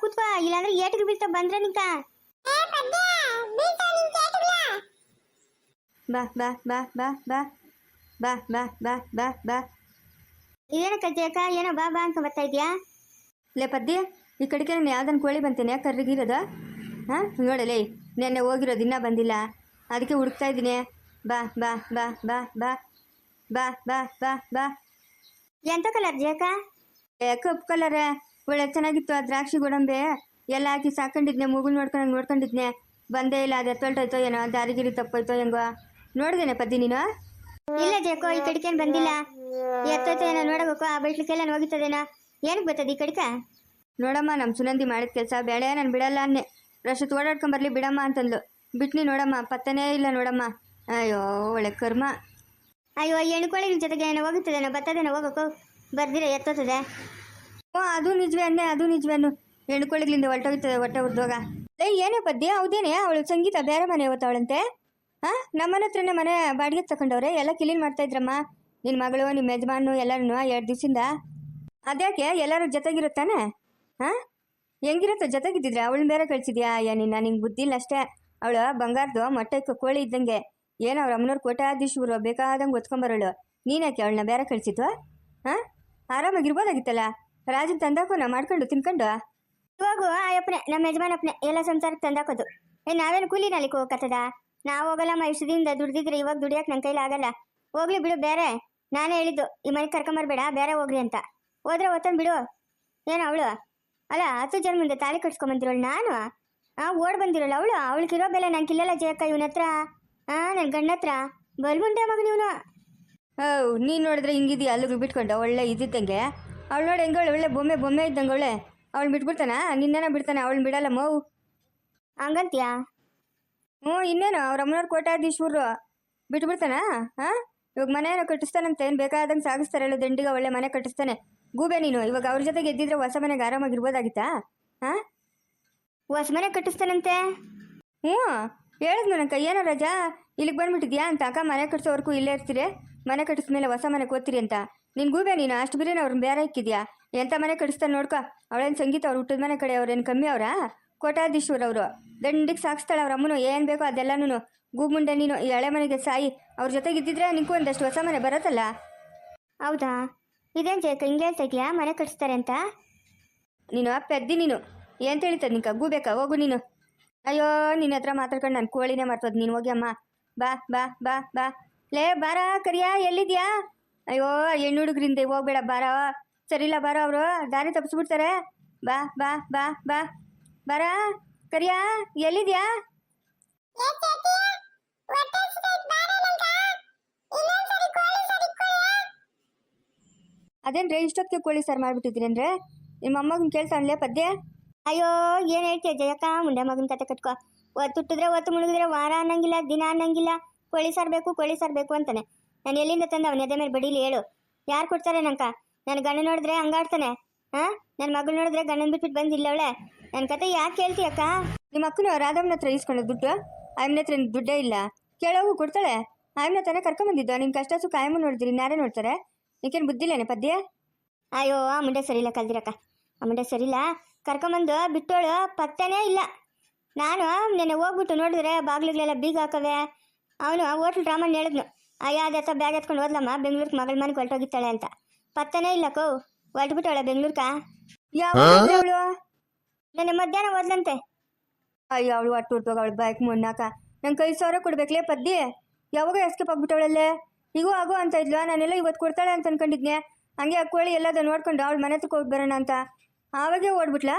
ಕೂತ್ಕೋ ಇಲ್ಲಾಂದ್ರೆ ಏಟಿಗೆ ಬೀಳ್ತಾ ಬಂದ್ರೆ ನಿಂಕ ಬಾ ಬಾ ಬಾ ಬಾ ಬಾ ಬಾ ಬಾ ಬಾ ಬಾ ಬಾ ಇದೇನ ಜಯಕ ಏನೋ ಬಾ ಬಾ ಅಂತ ಬರ್ತಾ ಇದೆಯಾ ಲೇ ಪದ್ಯ ಈ ಕಡೆಗೆ ನಾನು ಯಾವ್ದನ್ನ ಕೋಳಿ ಬಂತೇನೆ ಕರ್ರಿಗಿರೋದ ಹಾಂ ನೋಡಲೇ ನೆನ್ನೆ ಹೋಗಿರೋದು ಇನ್ನೂ ಬಂದಿಲ್ಲ ಅದಕ್ಕೆ ಹುಡುಕ್ತಾ ಇದ್ದೀನಿ ಬಾ ಬಾ ಬಾ ಬಾ ಬಾ ಬಾ ಬಾ ಬಾ ಬಾ ಎಂತ ಕಲರ್ ಜಯಕ ಏ ಕಪ್ಪು ಕಲರೇ ಒಳ್ಳೆ ಚೆನ್ನಾಗಿತ್ತು ಆ ದ್ರಾಕ್ಷಿ ಗೋಡಂಬೆ. ಎಲ್ಲ ಹಾಕಿ ಸಾಕೊಂಡಿದ್ನೆ ಮೂಗು ನೋಡ್ಕೊಂಡು ನೋಡ್ಕೊಂಡಿದ್ನೆ. ಬಂದೇ ಇಲ್ಲ ಅದು ಎತ್ತೊಳ್ಟೋಯ್ತೋ ಏನೋ ದಾರಿಗಿರಿ ತಪ್ಪೋಯ್ತೋ ಹೆಂಗೋ. ನೋಡ್ದೇನೆ ಪದ್ದಿ ನೀನು? ಇಲ್ಲ ಜೇಕೋ ಈ ಕಡಿಕೆ ಬಂದಿಲ್ಲ. ಎತ್ತೋಯ್ತೋ ಏನೋ ನೋಡಬೇಕು ಆ ಬೈಟ್ಲಿಕ್ಕೆಲ್ಲ ಹೋಗಿತ್ತದೇನೋ. ಏನಕ್ಕೆ ಬರ್ತದೆ ಈ ಕಡಿಕ? ನೋಡಮ್ಮ ನಮ್ಮ ಸುನಂದಿ ಮಾಡಿದ ಕೆಲಸ ಬೇಳೆ ನಾನು ಬಿಡಲ್ಲ ಅನ್ನೆ. ರಶತ್ ಓಡಾಡ್ಕೊಂಬರ್ಲಿ ಬಿಡಮ್ಮ ಅಂತಂದ್ಲು. ಬಿಟ್ನಿ ನೋಡಮ್ಮ ಪತ್ತನೇ ಇಲ್ಲ ನೋಡಮ್ಮ. ಅಯ್ಯೋ ಒಳ್ಳೆ ಕರ್ಮ. ಅಯ್ಯೋ ಹೆಣ್ಕೊಳ್ಳಿ ಜೊತೆಗೆ ಏನೋ ಹೋಗುತ್ತದೇನೋ ಬರ್ತದೇನೋ ಹೋಗೋಕು ಬರ್ದಿರ ಎತ್ತೋತದೆ. ಓ ಅದು ನಿಜವೇ ಅನ್ನೆ ಅದು ನಿಜವೇನು ಹೆಣ್ಕೊಳ್ಳಿಗ್ಲಿಂದ ಹೊರಟೋಗ್ತದೆ ಹೊಟ್ಟೆ ಉದ್ಯೋಗ ಏ ಏನೇ ಪದ್ಯ, ಹೌದೇನೆ? ಅವಳು ಸಂಗೀತ ಬೇರೆ ಮನೆ ಅವಳಂತೆ ಹಾಂ? ನಮ್ಮನೆ ಹತ್ರನೇ ಮನೆ ಬಾಡಿಗೆ ತಕೊಂಡವ್ರೆ ಎಲ್ಲ ಕ್ಲೀನ್ ಮಾಡ್ತಾ ಇದ್ರಮ್ಮ. ನಿನ್ನ ಮಗಳು ನಿಮ್ಮ ಯಜಮಾನು ಎಲ್ಲರೂ ಎರಡು ದಿವಸದಿಂದ. ಅದ್ಯಾಕೆ? ಎಲ್ಲರೂ ಜೊತೆಗಿರುತ್ತಾನೆ ಹಾಂ? ಹೆಂಗಿರುತ್ತೆ? ಜೊತೆಗಿದ್ದಿದ್ರೆ ಅವಳನ್ನ ಬೇರೆ ಕಳಿಸಿದ್ಯಾ? ಅಯ್ಯ, ನಿನ್ನ ನಿಂಗೆ ಬುದ್ಧಿ ಇಲ್ಲ ಅಷ್ಟೇ. ಅವಳು ಬಂಗಾರದು, ಮೊಟ್ಟೆ, ಕೋಳಿ ಇದ್ದಂಗೆ. ಏನೋ ಅವ್ರ ಅಮ್ಮನವ್ರು ಕೋಟಾಧೀಶ್ವರು ಬೇಕಾದಂಗೆ ಒತ್ಕೊಂಬರೋಳು ನೀನ್ಯಾಕೆ ಅವಳನ್ನ ಬೇರೆ ಕಳ್ಸಿದ್ವಾ? ಹಾಂ? ಆರಾಮಾಗಿರ್ಬೋದಾಗಿತ್ತಲ್ಲ? ರಾಜನ್ ತಂದಾಕೋನ ನಾ ಮಾಡ್ಕೊಂಡು ತಿನ್ಕೊಂಡು? ಇವಾಗ ಅಯ್ಯಪ್ಪನೆ ನಮ್ಮ ಯಜಮಾನಪ್ಪನೆ ಎಲ್ಲ ಸಂಸಾರಕ್ಕೆ ತಂದಾಕೋದು. ಏ ನಾವೇನು ಕೂಲಿ ನಾಲಿಕ್ ಹೋಗತ್ತದ ನಾವು ಹೋಗಲ್ಲಮ್ಮ ಇಷ್ಟದಿಂದ ದುಡ್ದಿದ್ರೆ ಇವಾಗ ದುಡಿಯಕ್ಕೆ ನನ್ನ ಕೈಲಿ ಆಗಲ್ಲ. ಹೋಗ್ಲಿ ಬಿಡು ಬೇರೆ. ನಾನೇ ಹೇಳಿದ್ದು ಈ ಮನೆಗೆ ಕರ್ಕೊಂಬರ್ಬೇಡ ಬೇರೆ ಹೋಗ್ರಿ ಅಂತ. ಹೋದ್ರೆ ಒತ್ತನ್ ಬಿಡು. ಏನು ಅವಳು? ಅಲ್ಲ ಹತ್ತು ಜನ ಮುಂದೆ ತಾಳಿ ಕಟ್ಸ್ಕೊಂಬಂದಿರೋಳು ನಾನು? ಆ ಓಡ್ ಬಂದಿರೋಳು ಅವಳು? ಅವಳಿಗಿರೋ ಬೆಲೆ ನಂಗೆ ಇಲ್ಲಲ್ಲ ಜಯಕ್ಕ ಇವನ ಹತ್ರ? ಆ ನನ್ನ ಗಂಡ ಹತ್ರ? ಬಲ್ ಮುಂದೆ ಮಗ ನೀವನು ಹೌ ನೀನು ನೋಡಿದ್ರೆ ಹಿಂಗಿದೀಯ? ಅಲ್ಲಿಗೆ ಬಿಟ್ಕೊಂಡು ಒಳ್ಳೆ ಇದ್ದಿದ್ದಂಗೆ ಅವಳು ನೋಡಿ ಹೆಂಗೆ ಒಳ್ಳೆ ಬೊಮ್ಮೆ ಬೊಮ್ಮೆ ಇದ್ದಂಗೆ ಒಳ್ಳೆ ಅವಳು ಬಿಟ್ಬಿಡ್ತಾನ? ನಿನ್ನೆನ ಬಿಡ್ತಾನೆ ಅವಳು ಬಿಡಲ್ಲ ಮೌ. ಹಂಗಂತ್ಯಾ? ಹ್ಞೂ ಇನ್ನೇನು ಅವ್ರ ಅಮ್ಮನವ್ರು ಕೋಟಾಧೀಶ್ವರು ಬಿಟ್ಬಿಡ್ತಾನ? ಹಾಂ? ಇವಾಗ ಮನೆ ಏನೋ ಕಟ್ಟಿಸ್ತಾನಂತೆ ಏನು ಬೇಕಾದಂಗೆ ಸಾಗಿಸ್ತಾರೆ ಹೇಳು ದಂಡಿಗೆ ಒಳ್ಳೆ ಮನೆ ಕಟ್ಟಿಸ್ತಾನೆ. ಗೂಬೆ ನೀನು ಇವಾಗ ಅವ್ರ ಜೊತೆಗೆ ಎದ್ದಿದ್ರೆ ಹೊಸ ಮನೆಗೆ ಆರಾಮಾಗಿರ್ಬೋದಾಗಿತ್ತಾ ಹಾಂ? ಹೊಸ ಮನೆ ಕಟ್ಟಿಸ್ತಾನಂತೆ? ಹ್ಞೂ ಹೇಳಿದ್ನು ನನಗೆ ಏನೋ ರಜಾ? ಇಲ್ಲಿಗೆ ಬಂದ್ಬಿಟ್ಟಿದ್ಯಾ ಅಂತ ಅಕ್ಕ ಮನೆ ಕಟ್ಟಿಸೋವರೆಗೂ ಇಲ್ಲೇ ಇರ್ತೀರಿ? ಮನೆ ಕಟ್ಟಿಸ್ಮೇಲೆ ಹೊಸ ಮನೆಗೆ ಓದ್ತೀರಿ ಅಂತ. ನಿನ್ ಗೂಬೆ ನೀನು ಅಷ್ಟು ಬಿರಿನ ಅವ್ರನ್ನ ಬೇರೆ ಇಕ್ಕಿದ್ಯಾ ಎಂಥ ಮನೆ ಕಡಿಸ್ತಾನೆ ನೋಡ್ಕ. ಅವಳೇನು ಸಂಗೀತ ಅವ್ರು ಹುಟ್ಟಿದ ಮನೆ ಕಡೆ ಅವ್ರೇನು ಕಮ್ಮಿ ಅವರಾ? ಕೋಟಾಧೀಶ್ವರ ಅವರು. ದಂಡಿಗೆ ಸಾಕ್ಸ್ತಾಳೆ ಅವ್ರ ಅಮ್ಮನು ಏನು ಬೇಕೋ ಅದೆಲ್ಲನೂ ಗೂಬುಂಡೆ ನೀನು ಈ ಹಳೆ ಮನೆಗೆ ಸಾಯಿ ಅವ್ರ ಜೊತೆಗಿದ್ದಿದ್ರೆ ನಿಂಗೂ ಒಂದಷ್ಟು ಹೊಸ ಮನೆ ಬರತ್ತಲ್ಲ? ಹೌದಾ? ಇದೇನ್ ಜಯಕ್ಕ ಹಿಂಗೆ ಹೇಳ್ತಾ ಇದೆಯಾ? ಮನೆ ಕಟ್ಸ್ತಾರೆ ಅಂತ? ನೀನು ಪೆದ್ದಿ ನೀನು. ಏನು ತಿಳಿತದ ನಿಂಕ ಗೂಬೇಕಾ? ಹೋಗು ನೀನು. ಅಯ್ಯೋ ನಿನ್ನ ಹತ್ರ ಮಾತಾಡ್ಕೊಂಡು ನಾನು ಕೋಳಿನೇ ಮಾಡ್ತದ ನೀನು ಹೋಗಿ ಅಮ್ಮ. ಬಾ ಬಾ ಬಾ ಬಾ. ಲೇ ಬಾರಾ ಕರಿಯಾ ಎಲ್ಲಿದ್ಯಾ? ಅಯ್ಯೋ ಹೆಣ್ಣು ಹುಡುಗ್ರಿಂದ ಹೋಗ್ಬೇಡ ಬಾರ. ಸರಿಲ್ಲ ಬಾರೋ ಅವರು. ದಾರಿ ತಪ್ಪಿಸ್ಬಿಡ್ತಾರೆ. ಬಾ ಬಾ ಬಾ ಬಾ. ಬಾರ, ಕರಿಯಾ, ಎಲ್ಲಿದ್ಯಾ? ಅದೇನ್ರಿ, ಇಷ್ಟೊತ್ತಿಗೆ ಕೋಳಿ ಸರ್ ಮಾಡ್ಬಿಟ್ಟಿದ್ರಿ ಅಂದ್ರೆ? ನಿಮ್ಮ ಅಮ್ಮಗನ್ ಕೇಳ್ತಾನ್ಲೇ ಪದ್ಯ? ಅಯ್ಯೋ, ಏನು ಹೇಳ್ತೀಯ ಜಯಕ್ಕ? ಮುಂಡೆ ಮಗನ ಕತೆ ಕಟ್ಕೋ. ಒತ್ತು ಹುಟ್ಟಿದ್ರೆ ಒತ್ತು ಮುಳುಗಿದ್ರೆ ವಾರ ಅನ್ನಂಗಿಲ್ಲ, ದಿನ ಅನ್ನಂಗಿಲ್ಲ. ಕೋಳಿ ಸಾರು ಬೇಕು, ಕೋಳಿ ಸಾರು ಬೇಕು ಅಂತಾನೆ. ನಾನು ಎಲ್ಲಿಂದ ತಂದ ಅವನ ಎದೆ ಮೇಲೆ ಬಡೀಲಿ ಹೇಳು. ಯಾರು ಕೊಡ್ತಾರೆ ನಂಕ? ನನ್ನ ಗಂಡ ನೋಡಿದ್ರೆ ಹಂಗಾಡ್ತಾನೆ. ಹಾಂ ನನ್ನ ಮಗಳು ನೋಡಿದ್ರೆ ಗಂಡನ ಬಿಟ್ಬಿಟ್ಟು ಬಂದಿಲ್ಲ ಅವಳೆ ನನ್ನ ಕತೆ ಯಾಕೆ ಕೇಳ್ತೀಯಕ್ಕ ನಿಮ್ಮ ಅಕ್ಕನ ರಾಧಮ್ಮನ ಹತ್ರ ಇಸ್ಕೊಂಡು ದುಡ್ಡು ಆಯಮ್ಮನ ಹತ್ರ ದುಡ್ಡೇ ಇಲ್ಲ. ಕೇಳೋವು ಕೊಡ್ತಾಳೆ. ಆಯಮ್ಮನ ತಾನೇ ಕರ್ಕೊಂಬಂದಿದ್ದು ನಿಮ್ಮ ಕಷ್ಟ ಸುಖ ಆಯಮ್ಮ ನೋಡಿದ್ರಿ ನಾರೇ ನೋಡ್ತಾರೆ? ನೀಕೇನು ಬುದ್ಧಿಲ್ಲೇನೆ ಪದ್ಯ? ಅಯ್ಯೋ ಆ ಮುಂಡೆ ಸರಿಲ್ಲ ಕಲ್ದಿರಕ್ಕ. ಆ ಮುಂಡೆ ಸರಿಲ್ಲ ಕರ್ಕೊಂಬಂದು ಬಿಟ್ಟೋಳು ಪತ್ತನೇ ಇಲ್ಲ. ನಾನು ನೆನ್ನೆ ಹೋಗ್ಬಿಟ್ಟು ನೋಡಿದ್ರೆ ಬಾಗಿಲುಗಳೆಲ್ಲ ಬೀಗ ಹಾಕವೆ ಅವನು ಹೋಟ್ಲ್ ಡ್ರಾಮನ್ ಹೇಳಿದ್ನು. ಅಯ್ಯ ಅದತ್ತ ಬ್ಯಾಗ್ ಎತ್ಕೊಂಡು ಹೋದ್ಲಮ್ಮ. ಬೆಂಗ್ಳೂರ್ಗೆ ಮಗಳ ಮನೆಗೆ ಹೊರಟೋಗಿತ್ತಾಳೆ ಅಂತ. ಪತ್ತನೇ ಇಲ್ಲ ಕೋ. ಹೊರಟ್ಬಿಟ್ಟವಳೆ ಬೆಂಗ್ಳೂರ್ಕ. ಯಾವಳು ನೆನ್ನೆ ಮಧ್ಯಾಹ್ನ ಹೋದ್ಲಂತೆ. ಅಯ್ಯೋ ಅವಳು ಒಟ್ಟು ಹುಟ್ಟುವಾಗ ಅವಳು ಬೈಕ್ ಮುನ್ನಾಕ ನಂಗೆ ಕೈ ಸಾವಿರ ಕೊಡ್ಬೇಕಲೇ ಪದ್ಯ ಯಾವಾಗ ಎಸ್ಕೇಪ್ ಆಗ್ಬಿಟ್ಟವಳಲ್ಲೇ ಈಗೂ ಆಗೋ ಅಂತ ಇದ್ಲು? ನಾನೆಲ್ಲ ಇವತ್ತು ಕೊಡ್ತಾಳೆ ಅಂತ ಅನ್ಕೊಂಡಿದ್ನೆ ಹಂಗೆ ಅಕ್ಕೋಳಿ ಕೋಳಿ ಎಲ್ಲದ ನೋಡ್ಕೊಂಡು ಅವಳು ಮನೆ ಹತ್ರಕ್ಕೆ ಹೋಗಿ ಬರೋಣ ಅಂತ. ಆವಾಗೇ ಓಡ್ಬಿಟ್ಲಾ?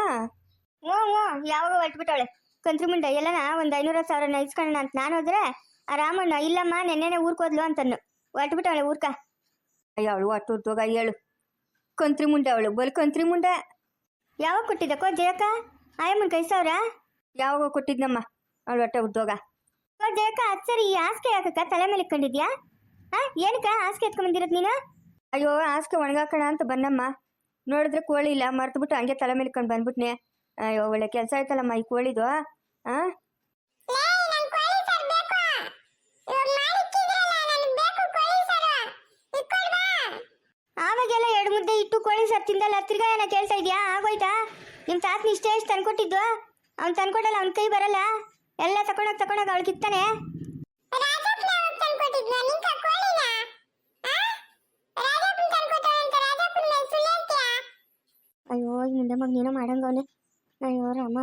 ಹ್ಞೂ ಹ್ಞೂ ಯಾವಾಗ ಹೊರಟ್ಬಿಟ್ಟವಳೆ? ಕಂತ್ರಿ ಮುಂಡೆ ಎಲ್ಲನ ಒಂದು ಐನೂರ ಸಾವಿರನ ಇಸ್ಕೊಳ್ಳೋಣ ಅಂತ ನಾನು ಹೋದ್ರೆ ಆ ರಾಮಣ್ಣ ಇಲ್ಲಮ್ಮ ನೆನ್ನೆನೆ ಊರ್ಕ ಹೋದ್ಲು ಅಂತನ್ನು. ಹೊರಟ್ಬಿಟ್ಟವಳೆ ಊರ್ಕ. ಅಯ್ಯೋ ಅವಳು ಒಟ್ಟು ಹುಟ್ಟುವಾಗ ಹೇಳು. ಕಂತ್ರಿ ಮುಂಡೆ ಅವಳು ಬಲ್ ಕಂತ್ರಿ ಮುಂಡೆ. ಯಾವಾಗ ಕೊಟ್ಟಿದ್ದಕ್ಕೋ ಜಯಕ್ಕ ಆಯಮ್ಮನ ಕೈ ಸಾವಿರ ಯಾವಾಗ ಕೊಟ್ಟಿದ್ನಮ್ಮ? ಅವಳು ಹೊಟ್ಟೆ ಉದ್ಯೋಗ ಓ ಜಯಕ್ಕ ಅದ್ ಸರಿ ಈ ಹಾಸಿಗೆ ಯಾಕಕ್ಕ ತಲೆ ಮೇಲೆ ಇಟ್ಕೊಂಡಿದ್ಯಾ? ಹಾ ಏನಕ್ಕ ಹಾಸಿಗೆ ಎತ್ಕೊಂಡ್ಬಂದಿರೋದು ನೀನು? ಅಯ್ಯೋ ಹಾಸಿಗೆ ಒಣಗಾಕೋಣ ಅಂತ ಬನ್ನಮ್ಮ ನೋಡಿದ್ರೆ ಕೋಳಿ ಇಲ್ಲ ಮರ್ತ್ಬಿಟ್ಟು ಹಂಗೆ ತಲೆ ಮೇಲೆ ಇಟ್ಕೊಂಡು ಬಂದ್ಬಿಟ್ನೆ. ಅಯ್ಯೋ ಒಳ್ಳೆ ಕೆಲಸ ಆಯ್ತಲ್ಲಮ್ಮ ಈ ಕೋಳಿದು ಆ ಆವಾಗೆಲ್ಲ ಎರಡು ಮುದ್ದೆ ಇಟ್ಟು ಕೋಳಿ ಸಾರು ತಿಂದಲ್ಲ ತಿರ್ಗಾ ಏನ ಕೇಳ್ತಾ ಇದೀಯಾ? ಆಗೋಯ್ತಾ? ನಿಮ್ಮ ತಾತನ ಇಷ್ಟೇ ಇಷ್ಟು ತಂದ್ಕೊಟ್ಟಿದ್ದು? ಅವ್ನು ತಂದ್ಕೊಡಲ್ಲ ಅವ್ನ ಕೈ ಬರಲ್ಲ? ಎಲ್ಲ ತಕೊಂಡೋಗಿ ತಕೊಂಡೋಗಿ ಅವಳು ಕಿತ್ತಾನೆ? ಅಯ್ಯೋ ಈ ಮುಂದೆ ಮಗ ನೀನು ಮಾಡಂಗವನೆ. ಅಯ್ಯೋ ರಾಮ.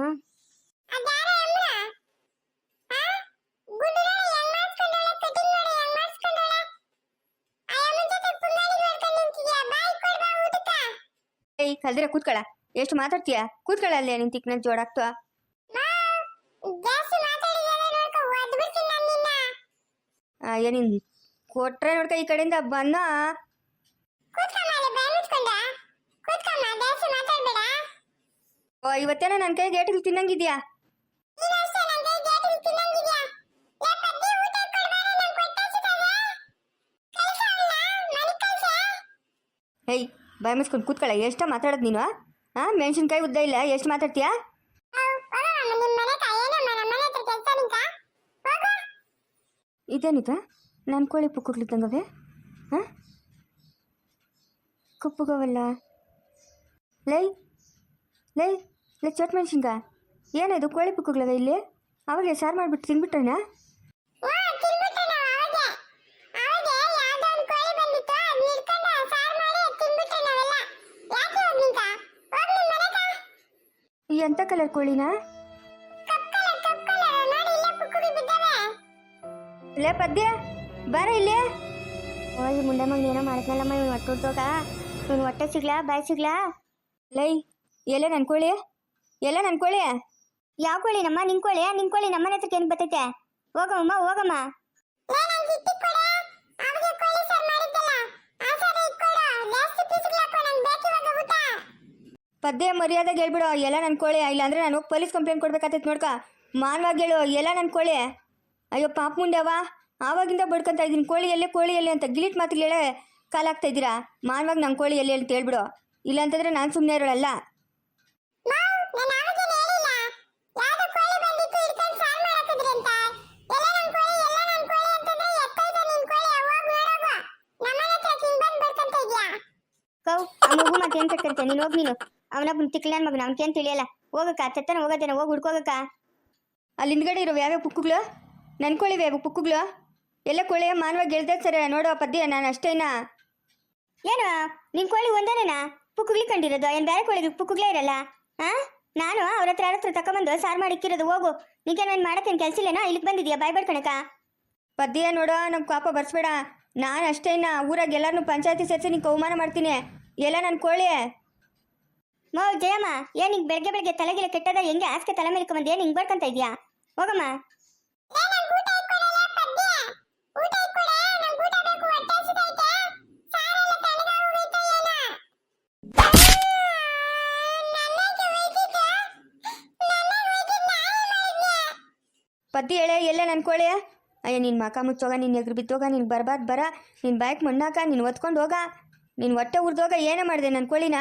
ಏಯ್ ಕಲ್ದಿರ ಕೂತ್ಕೊಳ. ಎಷ್ಟು ಮಾತಾಡ್ತೀಯ? ಕೂತ್ಕೊಳ ಅಲ್ಲೇ ನಿನ್ ತಿಕ್ನ ಜೋಡಾಕ್ತ ಏನಿನ್ ಕೊಟ್ರೆ ನೋಡ್ಕ ಈ ಕಡೆಯಿಂದ ಬನ್ನ ಓ ನನ್ ನನ್ನ ಕೈ ಗೇಟಿಗೆ ತಿನ್ನಂಗಿದ್ಯಾ? ಏಯ್ ಬಾಯ್ ಮುಚ್ಕೊಂಡು ಕೂತ್ಕೊಳ, ಎಷ್ಟು ಮಾತಾಡೋದು ನೀನು ಹಾಂ ಮೆಣಸಿನ್ಕಾಯಿ ಉದ್ದ ಇಲ್ಲ, ಎಷ್ಟು ಮಾತಾಡ್ತೀಯಾ? ಇದೇನಿತ ನನ್ನ ಕೋಳಿ ಪುಕ್ಕುಗ್ಲಿದ್ದಂಗವೇ ಹಾಂ ಕುಪ್ಪುಗವಲ್ಲ? ಲೈ ಲೈ ಲೈ ಚಟ್ ಮೆಣಸಿನ್ಕಾಯಿ ಏನಿದು? ಕೋಳಿ ಪುಕ್ಕುಗ್ಲದ ಇಲ್ಲಿ? ಅವಾಗೆ ಸಾರು ಮಾಡಿಬಿಟ್ಟು ತಿನ್ಬಿಟ್ರೇನ? ಎಂಥ ಕಲರ್ ಕೋಳಿನಾ? ಲೇ ಪದ್ಯ, ಬಾರ ಇಲ್ಲಿ. ಓ ಈ ಮುಂದೆ ಮಗ ಏನೋ ಮಾಡ್ತಾನಲ್ಲಮ್ಮ ಇವ್ನು ಹೊಟ್ಟೆ ಉದ್ದೋಗ. ಇವ್ನು ಹೊಟ್ಟೆ ಸಿಗ್ಲಾ, ಬಾಯ್ ಸಿಗ್ಲಾ? ಲೈ, ಎಲ್ಲ ನನ್ ಕೋಳಿ? ಎಲ್ಲ ನನ್ ಕೋಳಿ? ಯಾವ ಕೋಳಿ ನಮ್ಮ ನಿನ್ ಕೋಳಿ? ನಿನ್ ಕೋಳಿ ನಮ್ಮನೆ ಹತ್ರಕ್ಕೆ ಏನು ಬರ್ತೈತೆ? ಹೋಗಮ್ಮ. ಹೋಗಮ್ಮ ಪದ್ಯ ಮರ್ಯಾದೆ ಹೇಳ್ಬಿಡು ಎಲ್ಲ ನನ್ನ ಕೋಳಿ. ಇಲ್ಲಾಂದ್ರೆ ನಾನು ಹೋಗಿ ಪೊಲೀಸ್ ಕಂಪ್ಲೇಂಟ್ ಕೊಡ್ಬೇಕಾಗ್ತೈತೆ ನೋಡ್ಕ. ಮಾನವಾಗಿ ಹೇಳು ಎಲ್ಲ ನನ್ನ ಕೋಳಿ. ಅಯ್ಯೋ ಪಾಪ ಮುಂದೆವ ಆವಾಗಿಂದ ಬಡ್ಕೊಂತ ಇದ್ದೀನಿ. ಕೋಳಿ ಎಲ್ಲೇ ಕೋಳಿ ಎಲ್ಲಿ ಅಂತ ಗಿಲಿಟ್ ಮಾತಿಗೆ ಹೇಳೇ ಕಾಲಾಗ್ತಾ ಇದ್ದೀರಾ? ಮಾನವಾಗಿ ನನ್ನ ಕೋಳಿ ಎಲ್ಲಿ ಅಂತ ಹೇಳ್ಬಿಡು. ಇಲ್ಲಾಂತಂದ್ರೆ ನಾನು ಸುಮ್ಮನೆ ಇರೋಳಲ್ಲ. ಕೌ ಆ ಮಗು ಮತ್ತೆ ಏನ್ ನೀನು ಹೋಗಿ ನೀನು. ಅವನೊಬ್ಬನ ತಿಕ್ಲಾನ್ ಮಗನ? ಅವ್ನಿಗೇನು ತಿಳಿಯಲ್ಲ? ಹೋಗಕ್ಕ, ತೆತ್ತನ ಹೋಗೋದೇನ? ಹೋಗಿ ಹುಡ್ಕೋಗಕ್ಕ. ಅಲ್ಲಿ ಹಿಂದ್ಗಡೆ ಇರೋ ಯಾವ್ಯಾವ ಪುಕ್ಕುಗಳು? ನನ್ನ ಕೋಳಿ ಯಾವ ಪುಕ್ಕುಗಳು? ಎಲ್ಲ ಕೋಳಿ ಮಾನವ ಗೆಳ್ದ ಸರ ನೋಡುವ ಪದ್ಯ ನಾನು ಅಷ್ಟೇನಾ? ಏನು? ನಿನ್ ಕೋಳಿ ಒಂದೇನೇನಾ? ಪುಕ್ಕುಗ್ಲಿ ಕಂಡಿರೋದು? ಏನ್ ಬೇರೆ ಕೋಳಿ ಪುಕ್ಕುಗ್ಲೇ ಇರಲ್ಲ? ಹಾ ನಾನು ಅವ್ರ ಹತ್ರ ಹತ್ರ ತಕೊಂಬಂದು ಸಾರು ಮಾಡಿ ಇಕ್ಕಿರೋದು, ಹೋಗು. ನಾನು ಮಾಡಕ್ಕೇನು ಕೆಲಸ ಇಲ್ಲೇನಾ? ಇಲ್ಲಿಗೆ ಬಂದಿದ್ಯಾ? ಬಾಯ್ ಬಡ್ಕಣಕ ಪದ್ಯ ನೋಡೋ ನಮ್ಮ ಪಾಪ ಬರ್ಸ್ಬೇಡ. ನಾನು ಅಷ್ಟೇನ? ಊರಾಗ ಎಲ್ಲರನ್ನೂ ಪಂಚಾಯತಿ ಸೇರಿಸಿ ನೀನು ಕೌಮಾನ ಮಾಡ್ತೀನಿ. ಎಲ್ಲ ನನ್ನ ಕೋಳಿ ಮೋ ಜಯಮ್ಮ ಏನ್ ಹಿಂಗ್ ಬೆಳಗ್ಗೆ ಬೆಳಗ್ಗೆ ತಲೆಗಿಲೆ ಕೆಟ್ಟದ? ಹೆಂಗೆ ಆಸ್ಕೆ ತಲೆ ಮೇಲೆ ಬಂದು? ಏನ್ ಹಿಂಗ್ ಬರ್ಕಂತ ಇದ್ಯಾ? ಹೋಗಮ್ಮ. ಪದ್ಯ ಹೇಳೆ ಎಲ್ಲ ನನ್ನ ಕೋಳಿ. ಅಯ್ಯ ನಿನ್ ಮಕ ಮುಚ್ಚೋಗ ನಿನ್ನ ಎಗ್ರು ಬಿತ್ತೋಗ ನಿನ್ ಬರ್ಬಾರ್ದು ಬರ. ನಿನ್ ಬೈಕ್ ಮಣ್ಣಾಕ ನೀನು ಒತ್ಕೊಂಡು ಹೋಗ. ನೀನು ಹೊಟ್ಟೆ ಉರ್ದೋಗ ಏನೇ ಮಾಡಿದೆ ನನ್ನ ಕೋಳಿನ?